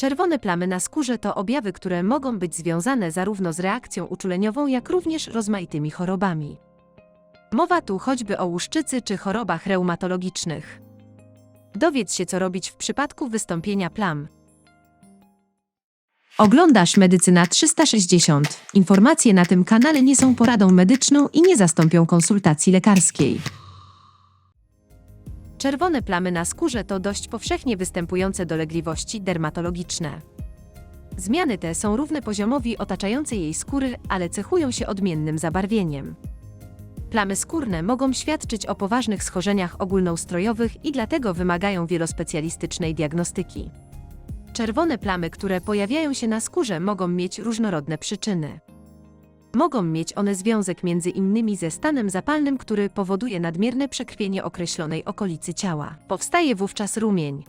Czerwone plamy na skórze to objawy, które mogą być związane zarówno z reakcją uczuleniową, jak również rozmaitymi chorobami. Mowa tu choćby o łuszczycy czy chorobach reumatologicznych. Dowiedz się, co robić w przypadku wystąpienia plam. Oglądasz Medycyna 360. Informacje na tym kanale nie są poradą medyczną i nie zastąpią konsultacji lekarskiej. Czerwone plamy na skórze to dość powszechnie występujące dolegliwości dermatologiczne. Zmiany te są równe poziomowi otaczającej jej skóry, ale cechują się odmiennym zabarwieniem. Plamy skórne mogą świadczyć o poważnych schorzeniach ogólnoustrojowych i dlatego wymagają wielospecjalistycznej diagnostyki. Czerwone plamy, które pojawiają się na skórze, mogą mieć różnorodne przyczyny. Mogą mieć one związek między innymi ze stanem zapalnym, który powoduje nadmierne przekrwienie określonej okolicy ciała. Powstaje wówczas rumień.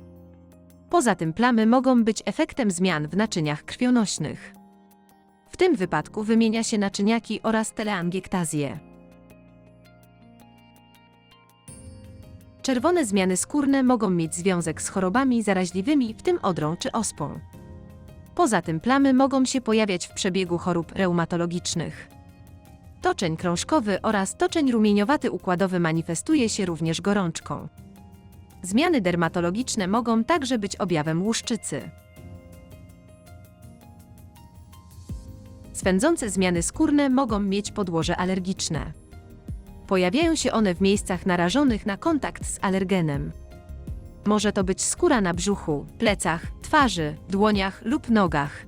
Poza tym plamy mogą być efektem zmian w naczyniach krwionośnych. W tym wypadku wymienia się naczyniaki oraz teleangiektazję. Czerwone zmiany skórne mogą mieć związek z chorobami zaraźliwymi, w tym odrą czy ospą. Poza tym plamy mogą się pojawiać w przebiegu chorób reumatologicznych. Toczeń krążkowy oraz toczeń rumieniowaty układowy manifestuje się również gorączką. Zmiany dermatologiczne mogą także być objawem łuszczycy. Swędzące zmiany skórne mogą mieć podłoże alergiczne. Pojawiają się one w miejscach narażonych na kontakt z alergenem. Może to być skóra na brzuchu, plecach, twarzy, dłoniach lub nogach.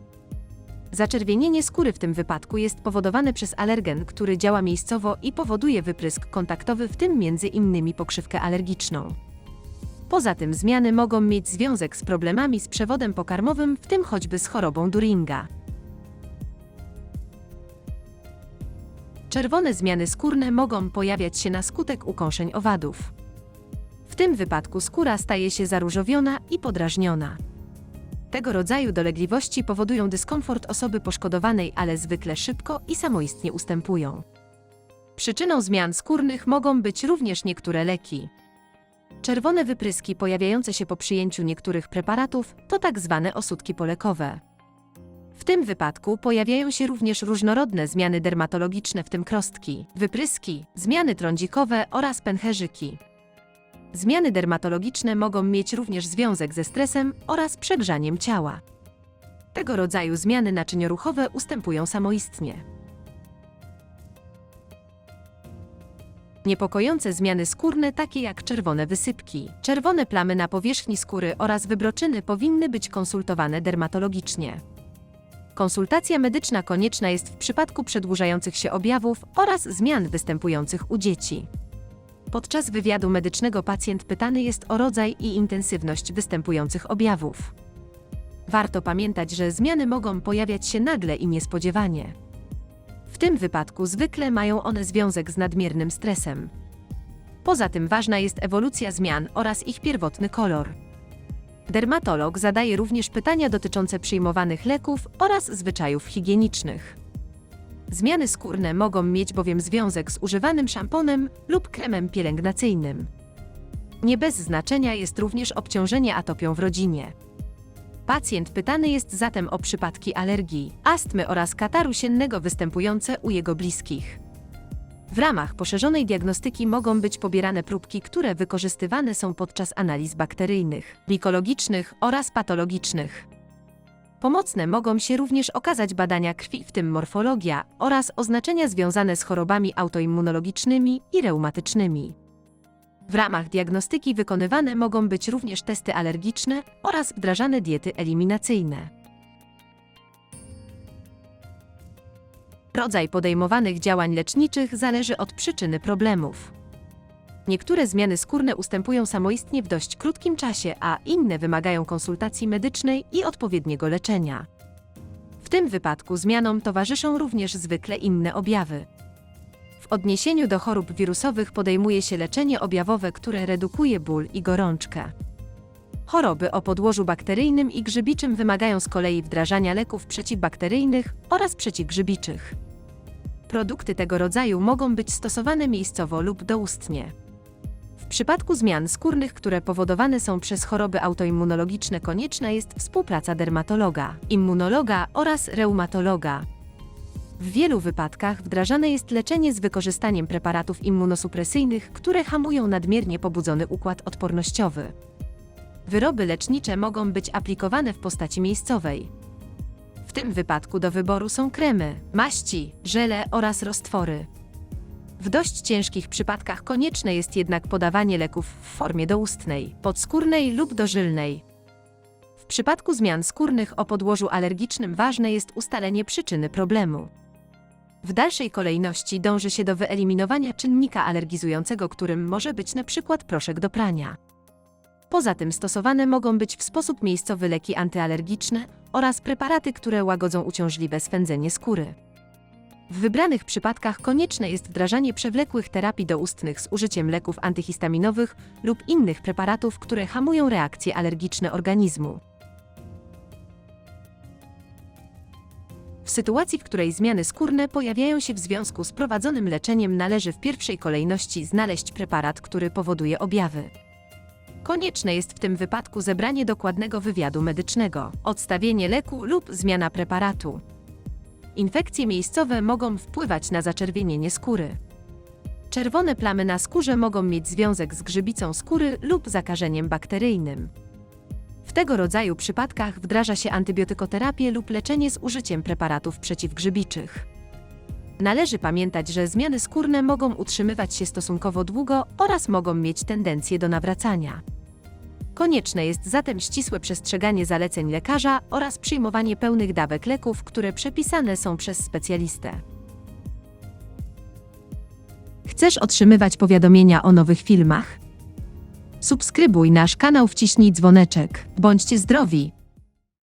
Zaczerwienienie skóry w tym wypadku jest powodowane przez alergen, który działa miejscowo i powoduje wyprysk kontaktowy, w tym między innymi pokrzywkę alergiczną. Poza tym zmiany mogą mieć związek z problemami z przewodem pokarmowym, w tym choćby z chorobą Duringa. Czerwone zmiany skórne mogą pojawiać się na skutek ukąszeń owadów. W tym wypadku skóra staje się zaróżowiona i podrażniona. Tego rodzaju dolegliwości powodują dyskomfort osoby poszkodowanej, ale zwykle szybko i samoistnie ustępują. Przyczyną zmian skórnych mogą być również niektóre leki. Czerwone wypryski pojawiające się po przyjęciu niektórych preparatów to tak zwane osódki polekowe. W tym wypadku pojawiają się również różnorodne zmiany dermatologiczne, w tym krostki, wypryski, zmiany trądzikowe oraz pęcherzyki. Zmiany dermatologiczne mogą mieć również związek ze stresem oraz przegrzaniem ciała. Tego rodzaju zmiany naczynioruchowe ustępują samoistnie. Niepokojące zmiany skórne, takie jak czerwone wysypki, czerwone plamy na powierzchni skóry oraz wybroczyny powinny być konsultowane dermatologicznie. Konsultacja medyczna konieczna jest w przypadku przedłużających się objawów oraz zmian występujących u dzieci. Podczas wywiadu medycznego pacjent pytany jest o rodzaj i intensywność występujących objawów. Warto pamiętać, że zmiany mogą pojawiać się nagle i niespodziewanie. W tym wypadku zwykle mają one związek z nadmiernym stresem. Poza tym ważna jest ewolucja zmian oraz ich pierwotny kolor. Dermatolog zadaje również pytania dotyczące przyjmowanych leków oraz zwyczajów higienicznych. Zmiany skórne mogą mieć bowiem związek z używanym szamponem lub kremem pielęgnacyjnym. Nie bez znaczenia jest również obciążenie atopią w rodzinie. Pacjent pytany jest zatem o przypadki alergii, astmy oraz kataru siennego występujące u jego bliskich. W ramach poszerzonej diagnostyki mogą być pobierane próbki, które wykorzystywane są podczas analiz bakteryjnych, mikologicznych oraz patologicznych. Pomocne mogą się również okazać badania krwi, w tym morfologia, oraz oznaczenia związane z chorobami autoimmunologicznymi i reumatycznymi. W ramach diagnostyki wykonywane mogą być również testy alergiczne oraz wdrażane diety eliminacyjne. Rodzaj podejmowanych działań leczniczych zależy od przyczyny problemów. Niektóre zmiany skórne ustępują samoistnie w dość krótkim czasie, a inne wymagają konsultacji medycznej i odpowiedniego leczenia. W tym wypadku zmianom towarzyszą również zwykle inne objawy. W odniesieniu do chorób wirusowych podejmuje się leczenie objawowe, które redukuje ból i gorączkę. Choroby o podłożu bakteryjnym i grzybiczym wymagają z kolei wdrażania leków przeciwbakteryjnych oraz przeciwgrzybiczych. Produkty tego rodzaju mogą być stosowane miejscowo lub doustnie. Przypadku zmian skórnych, które powodowane są przez choroby autoimmunologiczne, konieczna jest współpraca dermatologa, immunologa oraz reumatologa. W wielu wypadkach wdrażane jest leczenie z wykorzystaniem preparatów immunosupresyjnych, które hamują nadmiernie pobudzony układ odpornościowy. Wyroby lecznicze mogą być aplikowane w postaci miejscowej. W tym wypadku do wyboru są kremy, maści, żele oraz roztwory. W dość ciężkich przypadkach konieczne jest jednak podawanie leków w formie doustnej, podskórnej lub dożylnej. W przypadku zmian skórnych o podłożu alergicznym ważne jest ustalenie przyczyny problemu. W dalszej kolejności dąży się do wyeliminowania czynnika alergizującego, którym może być przykład proszek do prania. Poza tym stosowane mogą być w sposób miejscowy leki antyalergiczne oraz preparaty, które łagodzą uciążliwe swędzenie skóry. W wybranych przypadkach konieczne jest wdrażanie przewlekłych terapii doustnych z użyciem leków antyhistaminowych lub innych preparatów, które hamują reakcje alergiczne organizmu. W sytuacji, w której zmiany skórne pojawiają się w związku z prowadzonym leczeniem, należy w pierwszej kolejności znaleźć preparat, który powoduje objawy. Konieczne jest w tym wypadku zebranie dokładnego wywiadu medycznego, odstawienie leku lub zmiana preparatu. Infekcje miejscowe mogą wpływać na zaczerwienienie skóry. Czerwone plamy na skórze mogą mieć związek z grzybicą skóry lub zakażeniem bakteryjnym. W tego rodzaju przypadkach wdraża się antybiotykoterapię lub leczenie z użyciem preparatów przeciwgrzybiczych. Należy pamiętać, że zmiany skórne mogą utrzymywać się stosunkowo długo oraz mogą mieć tendencję do nawracania. Konieczne jest zatem ścisłe przestrzeganie zaleceń lekarza oraz przyjmowanie pełnych dawek leków, które przepisane są przez specjalistę. Chcesz otrzymywać powiadomienia o nowych filmach? Subskrybuj nasz kanał, wciśnij dzwoneczek. Bądźcie zdrowi!